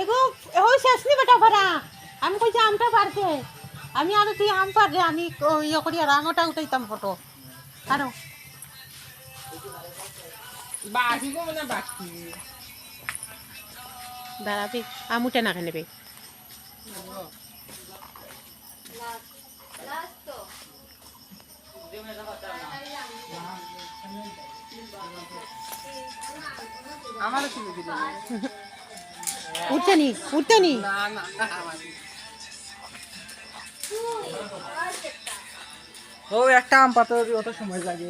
এগো ওই শেষ নি বেটা ভরা আমি কইছি আমটা পারছে আমি আর তুই আম পারবে আমি ইয়ে করি আর আঙটা উঠাইতাম ফটো। আরও। মানে দাঁড়াবি আম উঠে না নেবে আমারও দিদি উঠতে নি উঠতে নি ও একটা আম পাতা অত সময় লাগে।